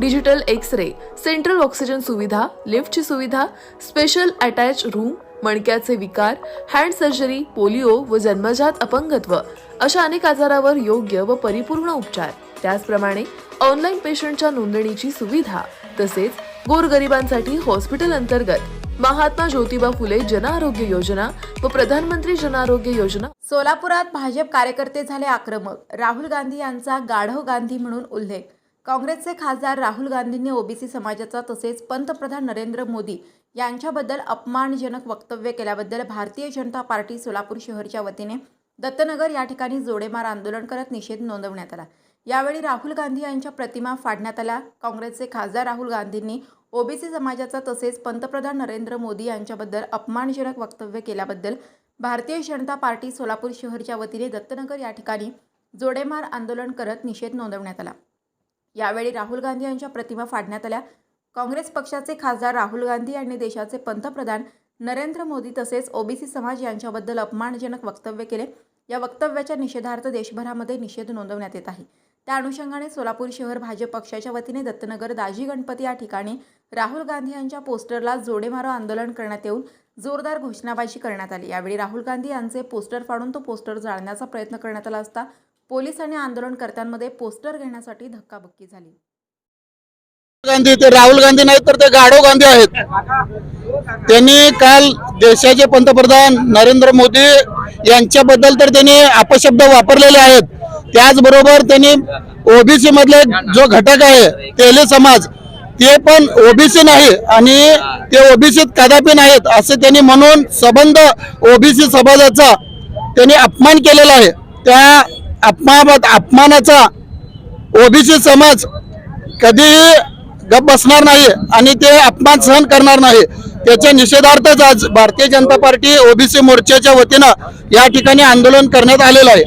digital X ray central oxygen सुविधा लिफ्टची सुविधा स्पेशल अटॅच रूम मणक्याचे विकार हँड सर्जरी पोलिओ व जन्मजात अपंगत्व अशा अनेक आजारावर योग्य व परिपूर्ण उपचार. त्याचप्रमाणे ऑनलाईन पेशंटच्या नोंदणीची सुविधा तसेच गोरगरिबांसाठी हॉस्पिटल अंतर्गत. महात्मा ज्योतिबा फुले जनआरोग्य योजना व प्रधानमंत्री जनआरोग्य योजना. सोलापुरात भाजप कार्यकर्ते झाले आक्रमक. राहुल गांधी यांचा गाढव गांधी म्हणून उल्लेख. काँग्रेसचे खासदार राहुल गांधींनी ओबीसी समाजाचा तसेच पंतप्रधान नरेंद्र मोदी यांच्याबद्दल अपमानजनक वक्तव्य केल्याबद्दल भारतीय जनता पार्टी सोलापूर शहरच्या वतीने दत्तनगर या ठिकाणी जोडेमार आंदोलन करत निषेध नोंदवण्यात आला. यावेळी राहुल गांधी यांच्या प्रतिमा फाडण्यात आल्या. काँग्रेसचे खासदार राहुल गांधींनी ओबीसी समाजाचा तसेच पंतप्रधान नरेंद्र मोदी यांच्याबद्दल अपमानजनक वक्तव्य केल्याबद्दल भारतीय जनता पार्टी सोलापूर शहरच्या वतीने दत्तनगर या ठिकाणी जोडेमार आंदोलन करत निषेध नोंदवण्यात आला. यावेळी राहुल गांधी यांच्या प्रतिमा फाडण्यात आल्या. काँग्रेस पक्षाचे खासदार राहुल गांधी यांनी देशाचे पंतप्रधान नरेंद्र मोदी तसेच ओबीसी समाज यांच्याबद्दल अपमानजनक वक्तव्य केले. या वक्तव्याच्या निषेधार्थ देशभरामध्ये निषेध नोंदवण्यात येत आहे. त्या अनुषंगाने सोलापूर शहर भाजप पक्षाच्या वतीने दत्तनगर दाजी गणपती या ठिकाणी राहुल गांधी यांच्या पोस्टरला जोडेमारो आंदोलन करण्यात येऊन जोरदार घोषणाबाजी करण्यात आली. यावेळी राहुल गांधी यांचे पोस्टर फाडून तो पोस्टर जाळण्याचा प्रयत्न करण्यात आला असता पोलीस आणि आंदोलनकर्त्यांमध्ये पोस्टर घेण्यासाठी धक्काबुक्की झाली. गांधी ते राहुल गांधी नाहीत तर ते गाढव गांधी आहेत. त्यांनी काल देशाचे पंतप्रधान नरेंद्र मोदी यांच्याबद्दल तर त्यांनी अपशब्द वापरलेले आहेत. त्याचबरोबर त्यांनी ओबीसी मधले जो घटक आहे तेले समाज ते पण ओबीसी नाही आणि ते ओबीसीत कदापि नाहीत असे त्यांनी म्हणून संबंध ओबीसी समाजाचा त्यांनी अपमान केलेला आहे. त्या अपमान अपमानाचा ओबीसी समाज कधीही गप बसणार नाही आणि ते अपमान सहन करणार नाही. त्याच्या निषेधार्थच आज भारतीय जनता पार्टी ओबीसी मोर्चाच्या वतीनं या ठिकाणी आंदोलन करण्यात आलेलं आहे.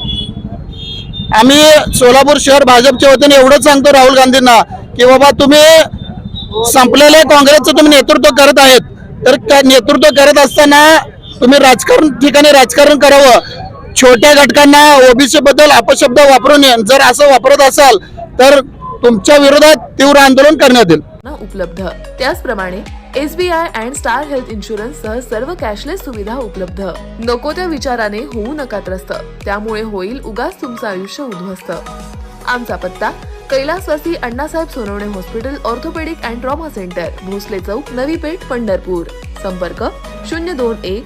आम्ही सोलापूर शहर भाजपच्या वतीने एवढंच सांगतो राहुल गांधींना की बाबा तुम्ही संपलेल्या काँग्रेसचं तुम्ही नेतृत्व करत आहेत. तर त्या नेतृत्व करत असताना तुम्ही राजकारण ठिकाणी राजकारण करावं. छोट्या घटकांना ओबीसी बद्दल अपशब्द वापरून जर असं वापरत असाल तर तुमच्या विरोधात तीव्र आंदोलन करण्यात येईल. उपलब्ध. त्याचप्रमाणे SBI and star health insurance सह सर्व कॅशलेस सुविधा उपलब्ध. नको त्या विचाराने होऊ नका त्रस्त. त्यामुळे होईल उगाच तुमचं आयुष्य उद्ध्वस्त. आमचा पत्ता कैलासवासी Annasaheb Sonawane hospital orthopaedic and trauma centre Bhosale चौक नवी पेठ पंढरपूर. संपर्क शून्य दोन एक